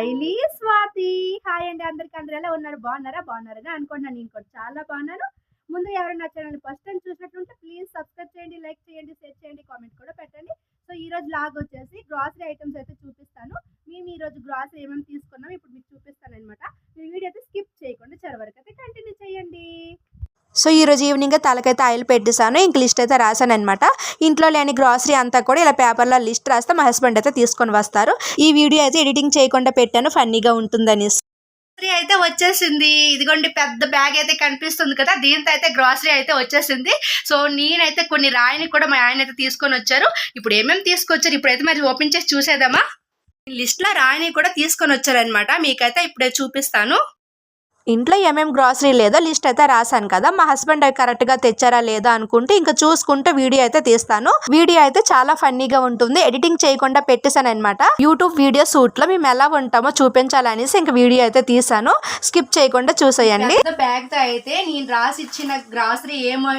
Smiley Swathi. Hi అండి అందరికి. అందరు ఎలా ఉన్నారు? బాగున్నారా? బాగున్నారని అనుకుంటున్నాను నేను కూడా చాలా బాగున్నాను. ముందు ఎవరైనా ఛానల్ ఫస్ట్ టైం చూసినట్టుంటే ప్లీజ్ సబ్స్క్రైబ్ చేయండి లైక్ చేయండి షేర్ చేయండి కామెంట్ కూడా పెట్టండి. సో ఈ రోజు లాగ్ వచ్చేసి గ్రాసరీ ఐటమ్స్ అయితే చూపిస్తాను. మేము ఈ రోజు గ్రాసరీ ఏమేమి తీసుకున్నాం ఇప్పుడు మీకు చూపిస్తాను అనమాట మీ వీడియో అయితే స్కిప్ చేయకుండా చివరి వరకు అయితే కంటిన్యూ చేయండి. సో ఈరోజు ఈవినింగ్ తలకైతే ఆయిల్ పెట్టేశాను ఇంక లిస్ట్ అయితే రాశాను అనమాట ఇంట్లో లేని గ్రాసరీ అంతా కూడా ఇలా పేపర్లో లిస్ట్ రాస్తే మా హస్బెండ్ అయితే తీసుకొని వస్తారు. ఈ వీడియో అయితే ఎడిటింగ్ చేయకుండా పెట్టాను ఫన్నీగా ఉంటుందని గ్రాసరీ అయితే వచ్చేసింది. ఇదిగోండి పెద్ద బ్యాగ్ అయితే కనిపిస్తుంది కదా దీంతో అయితే గ్రాసరీ అయితే వచ్చేసింది. సో నేనైతే కొన్ని రాయిని కూడా మా ఆయన అయితే తీసుకొని వచ్చారు. ఇప్పుడు ఏమేమి తీసుకొచ్చారు? ఇప్పుడైతే మరి ఓపెన్ చేసి చూసేదామా లిస్ట్లో రాయిని కూడా తీసుకొని వచ్చారనమాట మీకైతే ఇప్పుడే చూపిస్తాను. ఇంట్లో ఏమేమి గ్రాసరీ లేదో లిస్ట్ అయితే రాశాను కదా. మా హస్బెండ్ అవి కరెక్ట్గా తెచ్చారా లేదా అనుకుంటే ఇంకా చూసుకుంటే వీడియో అయితే తీస్తాను. వీడియో అయితే చాలా ఫన్నీగా ఉంటుంది. ఎడిటింగ్ చేయకుండా పెట్టేశాను అనమాట యూట్యూబ్ వీడియో షూట్లో మేము ఎలా ఉంటామో చూపించాలనేసి ఇంకా వీడియో అయితే తీసాను స్కిప్ చేయకుండా చూసేయండి. బ్యాగ్తో అయితే నేను రాసి ఇచ్చిన గ్రాసరీ ఏమో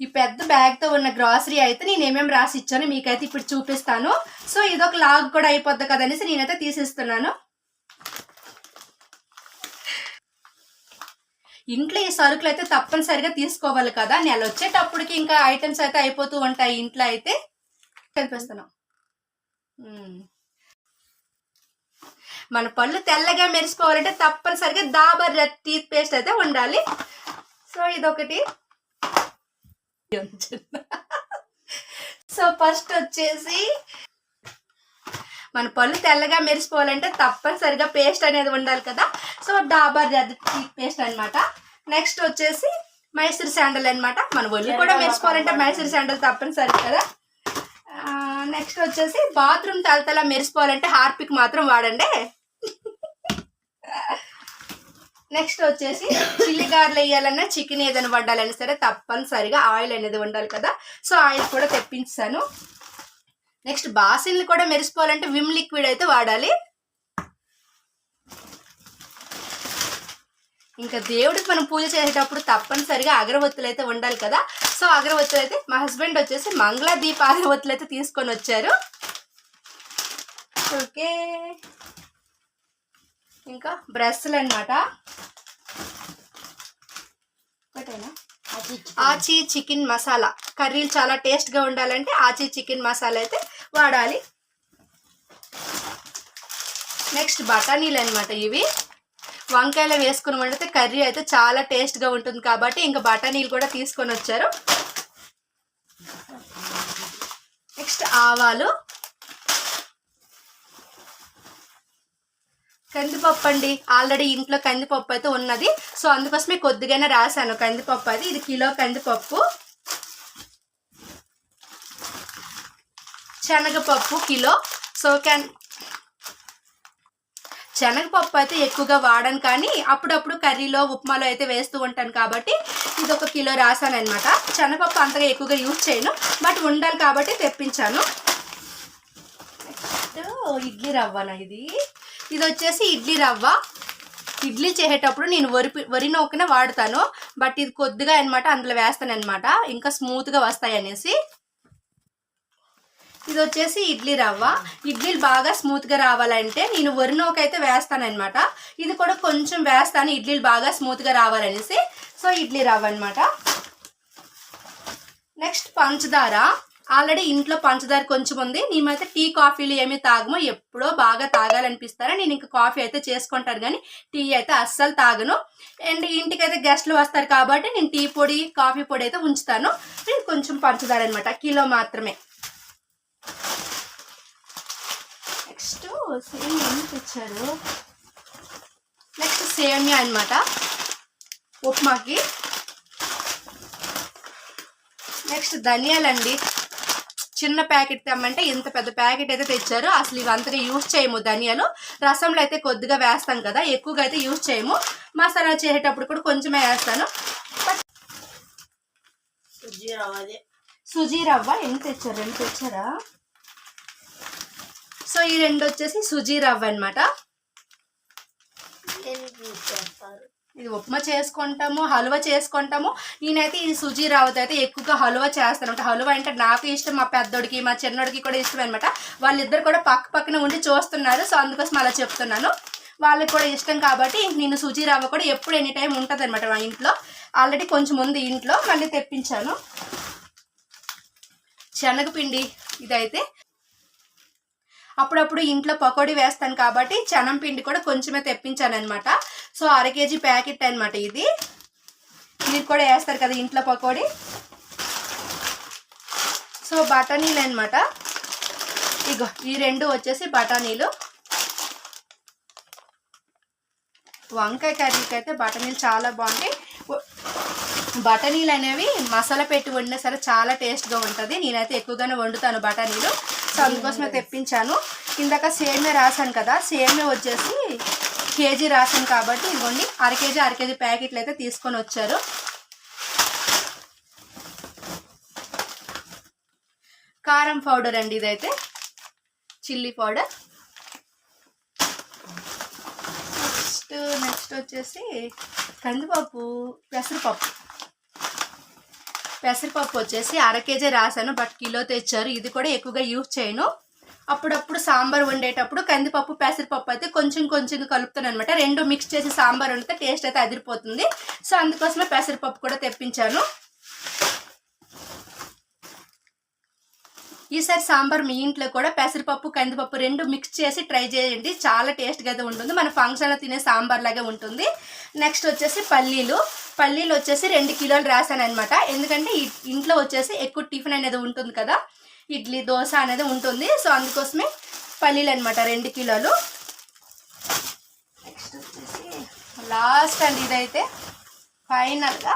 ఈ పెద్ద బ్యాగ్తో ఉన్న గ్రాసరీ అయితే నేను ఏమేమి రాసి ఇచ్చానో మీకైతే ఇప్పుడు చూపిస్తాను. సో ఇదొక లాగ్ కూడా అయిపోద్ది కదనేసి నేనైతే తీసేస్తున్నాను. ఇంట్లో ఈ సరుకులు అయితే తప్పనిసరిగా తీసుకోవాలి కదా. నెల వచ్చేటప్పటికి ఇంకా ఐటమ్స్ అయితే అయిపోతూ ఉంటాయి ఇంట్లో అయితే. కనిపిస్తున్నాం మన పళ్ళు తెల్లగా మెరిసిపోవాలంటే తప్పనిసరిగా దాబర్ రెడ్ టీత్ పేస్ట్ అయితే ఉండాలి. సో ఇదొకటి. సో ఫస్ట్ వచ్చేసి మన పళ్ళు తెల్లగా మెరిసిపోవాలంటే తప్పనిసరిగా పేస్ట్ అనేది ఉండాలి కదా. సో డాబర్ పేస్ట్ అన్నమాట. నెక్స్ట్ వచ్చేసి మైసూర్ శాండల్ అన్నమాట. మన ఒళ్ళు కూడా మెరిసిపోవాలంటే మైసూర్ శాండల్ తప్పనిసరి కదా. నెక్స్ట్ వచ్చేసి బాత్రూమ్ తలతల మెరిసిపోవాలంటే హార్పిక్ మాత్రం వాడండి. నెక్స్ట్ వచ్చేసి చిల్లి గారెలు వేయాలన్నా చికెన్ ఏదైనా వండాలన్నా సరే తప్పనిసరిగా ఆయిల్ అనేది ఉండాలి కదా. సో ఆయిల్ కూడా తెప్పించాను. నెక్స్ట్ బాసిన్లు కూడా మెరిసిపోవాలంటే విమ్ లిక్విడ్ అయితే వాడాలి. ఇంకా దేవుడికి మనం పూజ చేసేటప్పుడు తప్పనిసరిగా అగరబత్తులు అయితే ఉండాలి కదా. సో అగరబత్తులు అయితే మా హస్బెండ్ వచ్చేసి మంగళ దీప అగరబత్తులు అయితే తీసుకొని వచ్చారు. ఓకే. ఇంకా బ్రష్లు అనమాట ఒకటేనా? ఆచి చికెన్. మసాలా. కర్రీలు చాలా టేస్ట్గా ఉండాలంటే ఆచి చికెన్ మసాలా అయితే వాడాలి. నెక్స్ట్ బఠానీలు అనమాట ఇవి. వంకాయలు వేసుకుని వండితే కర్రీ అయితే చాలా టేస్ట్గా ఉంటుంది కాబట్టి ఇంకా బఠానీలు కూడా తీసుకొని వచ్చారు. నెక్స్ట్ ఆవాలు. కందిపప్పు అండి. ఆల్రెడీ ఇంట్లో కందిపప్పు అయితే ఉన్నది. సో అందుకోసమే కొద్దిగానే రాశాను కందిపప్పు అది. ఇది కిలో కందిపప్పు. శనగపప్పు కిలో. సో క్యాన్ శనగపప్పు అయితే ఎక్కువగా వాడను కానీ అప్పుడప్పుడు కర్రీలో ఉప్మాలో అయితే వేస్తూ ఉంటాను కాబట్టి ఇది ఒక కిలో రాశాను అనమాట శనగపప్పు అంతగా ఎక్కువగా యూజ్ చేయను. బట్ ఉండాలి కాబట్టి తెప్పించాను. ఇడ్లీ రవ్వనా ఇది? ఇది వచ్చేసి ఇడ్లీ రవ్వ. ఇడ్లీ చేసేటప్పుడు నేను వరి వరి నూకనే వాడతాను. బట్ ఇది కొద్దిగా అనమాట అందులో వేస్తాను అనమాట ఇంకా స్మూత్గా వస్తాయి అనేసి. ఇది వచ్చేసి ఇడ్లీ రవ్వ. ఇడ్లీలు బాగా స్మూత్గా రావాలంటే నేను వరి నూక అయితే ఇది కూడా కొంచెం వేస్తాను ఇడ్లీలు బాగా స్మూత్గా రావాలనేసి. సో ఇడ్లీ రవ్వ అనమాట నెక్స్ట్ పంచదార. ఆల్రెడీ ఇంట్లో పంచదార కొంచెం ఉంది. మేమైతే టీ కాఫీలు ఏమి తాగమో. ఎప్పుడో బాగా తాగాలనిపిస్తారా? నేను ఇంకా కాఫీ అయితే చేసుకుంటాను కానీ టీ అయితే అస్సలు తాగను. అండ్ ఇంటికి అయితే గెస్ట్లు వస్తారు కాబట్టి నేను టీ పొడి కాఫీ పొడి అయితే ఉంచుతాను. అండ్ కొంచెం పంచదార అనమాట కిలో మాత్రమే. నెక్స్ట్ సేమియా ఏం నెక్స్ట్ సేమియా అనమాట ఉప్మాకి. నెక్స్ట్ ధనియాలండి. చిన్న ప్యాకెట్ తెమ్మంటే ఇంత పెద్ద ప్యాకెట్ అయితే తెచ్చారు. అసలు ఇవంతగా యూజ్ చేయము ధనియాలు. రసంలో అయితే కొద్దిగా వేస్తాం కదా ఎక్కువగా అయితే యూజ్ చేయము. మసాలా చేసేటప్పుడు కూడా కొంచెమే వేస్తాను. సుజీ రవ్వ ఎన్ని తెచ్చారు? రెండు తెచ్చారా? సో ఈ రెండు వచ్చేసి సుజీ రవ్వ అనమాట ఇది ఉప్మా చేసుకుంటాము హల్వా చేసుకుంటాము. నేనైతే ఇది సుజీ రావత్ అయితే ఎక్కువగా హల్వా చేస్తాను అంటే హల్వా అంటే నాకు ఇష్టం మా పెద్దోడికి మా చిన్నోడికి కూడా ఇష్టం అనమాట వాళ్ళిద్దరు కూడా పక్క పక్కన ఉండి చూస్తున్నారు సో అందుకోసం అలా చెప్తున్నాను. వాళ్ళకి కూడా ఇష్టం కాబట్టి నేను సుజీ రవ్వ కూడా ఎప్పుడు ఎనీ టైం ఉంటుంది అనమాట మా ఇంట్లో. ఆల్రెడీ కొంచెం ఉంది ఇంట్లో మళ్ళీ తెప్పించాను. శనగపిండి ఇదైతే. అప్పుడప్పుడు ఇంట్లో పకోడీ వేస్తాను కాబట్టి శనం పిండి కూడా కొంచెమే తెప్పించాను అనమాట సో అర కేజీ ప్యాకెట్ అనమాట ఇది. మీరు కూడా వేస్తారు కదా ఇంట్లో పకోడీ. సో బఠానీలు అనమాట ఇగో ఈ రెండు వచ్చేసి బఠానీలు. వంకాయ కర్రీకి అయితే బఠానీలు చాలా బాగుంటాయి. బఠానీలు అనేవి మసాలా పెట్టి వండినా సరే చాలా టేస్ట్గా ఉంటుంది. నేనైతే ఎక్కువగానే వండుతాను బఠానీలు. సో అందుకోసమే తెప్పించాను. ఇందాక సేమే రాశాను కదా సేమే వచ్చేసి కేజీ రాసాను కాబట్టి ఇదిగోండి అర కేజీ అర కేజీ ప్యాకెట్లు అయితే తీసుకొని వచ్చారు. కారం పౌడర్ అండి ఇదైతే. Chilli powder. నెక్స్ట్ నెక్స్ట్ వచ్చేసి కందిపప్పు పెసరపప్పు. పెసరపప్పు వచ్చేసి అర కేజీ రాశాను బట్ కిలో తెచ్చారు. ఇది కూడా ఎక్కువగా యూజ్ చేయను. అప్పుడప్పుడు సాంబార్ వండేటప్పుడు కందిపప్పు పెసరపప్పు అయితే కొంచెం కొంచెం కలుపుతాను అనమాట రెండు మిక్స్ చేసి సాంబార్ వండితే టేస్ట్ అయితే అదిరిపోతుంది. సో అందుకోసమే పెసరపప్పు కూడా తెప్పించాను. ఈసారి సాంబార్ మీ ఇంట్లో కూడా పెసరపప్పు కందిపప్పు రెండు మిక్స్ చేసి ట్రై చేయండి. చాలా టేస్ట్గా అయితే ఉంటుంది. మన ఫంక్షన్లో తినే సాంబార్ లాగే ఉంటుంది. నెక్స్ట్ వచ్చేసి పల్లీలు. పల్లీలు వచ్చేసి రెండు కిలోలు రాశాను అనమాట ఎందుకంటే ఇంట్లో వచ్చేసి ఎక్కువ టిఫిన్ అనేది ఉంటుంది కదా. ఇడ్లీ దోశ అనేది ఉంటుంది. సో అందుకోసమే పల్లీలు అనమాట రెండు కిలోలు. నెక్స్ట్ వచ్చేసి లాస్ట్ అండి ఇదైతే. ఫైనల్గా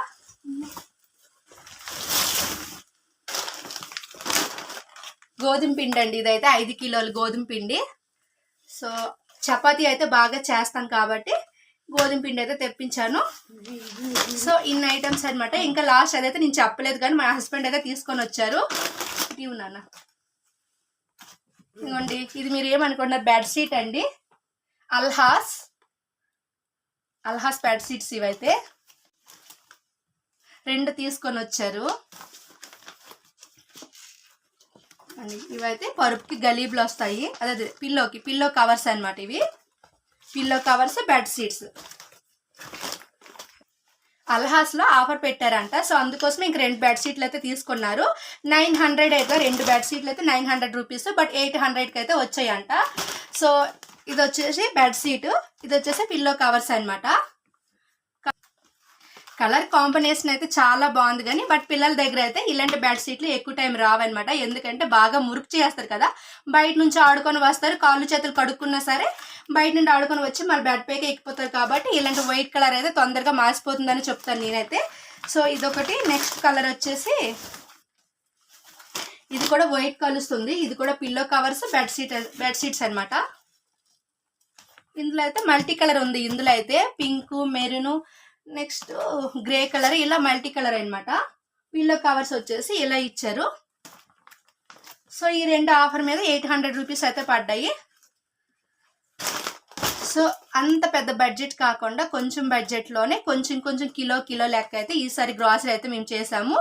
గోధుమ పిండి అండి ఇదైతే ఐదు కిలోలు గోధుమ పిండి. సో చపాతీ అయితే బాగా చేస్తాం కాబట్టి గోధుమ పిండి అయితే తెప్పించాను. సో ఇన్ని ఐటమ్స్ అనమాట ఇంకా లాస్ట్ అదైతే నేను చెప్పలేదు కానీ మా హస్బెండ్ అయితే తీసుకొని వచ్చారు. ఇవి నాన్న. ఇదిగోండి ఇది మీరు ఏమనుకుంటున్నారు? బెడ్షీట్ అండి. అల్హాస్. అల్హాస్ బెడ్షీట్స్ ఇవైతే. రెండు తీసుకొని వచ్చారు. అండి ఇవైతే పరుపుకి గలీబ్లు వస్తాయి. అదే అదే పిల్లోకి పిల్లో కవర్స్ అనమాట ఇవి. Pillow covers bed sheets. అల్హాస్లో offer పెట్టారంట. సో అందుకోసం ఇంక రెండు బెడ్ షీట్లు అయితే తీసుకున్నారు. నైన్ హండ్రెడ్ అయితే రెండు బెడ్ షీట్లు అయితే nine hundred rupees but eight హండ్రెడ్కి అయితే వచ్చాయంట. సో ఇది వచ్చేసి బెడ్ షీట్. ఇది వచ్చేసి పిల్లో కవర్స్ అనమాట కలర్ కాంబినేషన్ అయితే చాలా బాగుంది కానీ బట్ పిల్లల దగ్గర అయితే ఇలాంటి బెడ్ షీట్లు ఎక్కువ టైం రావన్నమాట. ఎందుకంటే బాగా మురుకు చేస్తారు కదా. బయట నుంచి ఆడుకొని వస్తారు కాళ్ళు చేతులు కడుక్కున్నా సరే బయట నుండి ఆడుకొని వచ్చి మళ్ళీ బెడ్ పైకి ఎక్కిపోతారు కాబట్టి ఇలాంటి వైట్ కలర్ అయితే తొందరగా మాసిపోతుందని చెప్తాను నేనైతే. సో ఇదొకటి. నెక్స్ట్ కలర్ వచ్చేసి ఇది కూడా వైట్ కలుస్తుంది. ఇది కూడా pillow covers bed sheet bed sheets అనమాట ఇందులో అయితే మల్టీ కలర్ ఉంది. ఇందులో అయితే pink maroon next grey colour ఇలా మల్టీ కలర్ అనమాట పిల్లో కవర్స్ వచ్చేసి ఇలా ఇచ్చారు. సో ఈ రెండు ఆఫర్ మీద ఎయిట్ హండ్రెడ్ రూపీస్ అయితే పడ్డాయి. సో అంత పెద్ద బడ్జెట్ కాకుండా కొంచెం బడ్జెట్లోనే కొంచెం కొంచెం కిలో కిలో లెక్క అయితే ఈసారి గ్రాసరీ అయితే మేము చేసాము.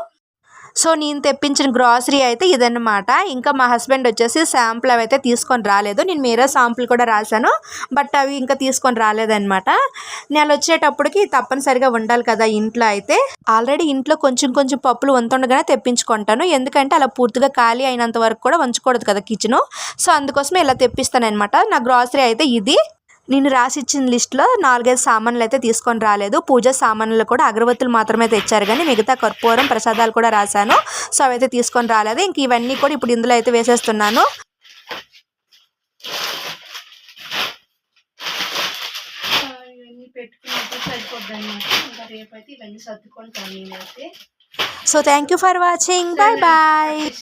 సో నేను తెప్పించిన గ్రాసరీ అయితే ఇదన్నమాట. ఇంకా మా హస్బెండ్ వచ్చేసి శాంపుల్ అవి అయితే తీసుకొని రాలేదు. నేను మీరే శాంపుల్ కూడా రాశాను. బట్ అవి ఇంకా తీసుకొని రాలేదన్నమాట. నేను వచ్చేటప్పటికి తప్పనిసరిగా ఉండాలి కదా ఇంట్లో అయితే. ఆల్రెడీ ఇంట్లో కొంచెం కొంచెం పప్పులు వంతుండగానే తెప్పించుకుంటాను. ఎందుకంటే అలా పూర్తిగా ఖాళీ అయినంత వరకు కూడా వంచకూడదు కదా కిచెను సో అందుకోసమే ఇలా తెప్పిస్తాను అనమాట నా గ్రాసరీ అయితే ఇది. నేను రాసిచ్చిన లిస్ట్లో నాలుగైదు సామాన్లు అయితే తీసుకొని రాలేదు. పూజ సామాన్లు కూడా అగరబత్తులు మాత్రమే తెచ్చారు. కానీ మిగతా కర్పూరం ప్రసాదాలు కూడా రాశాను. సో అవైతే తీసుకొని రాలేదు. ఇంక ఇవన్నీ కూడా ఇప్పుడు ఇందులో అయితే వేసేస్తున్నాను. So thank you for watching bye bye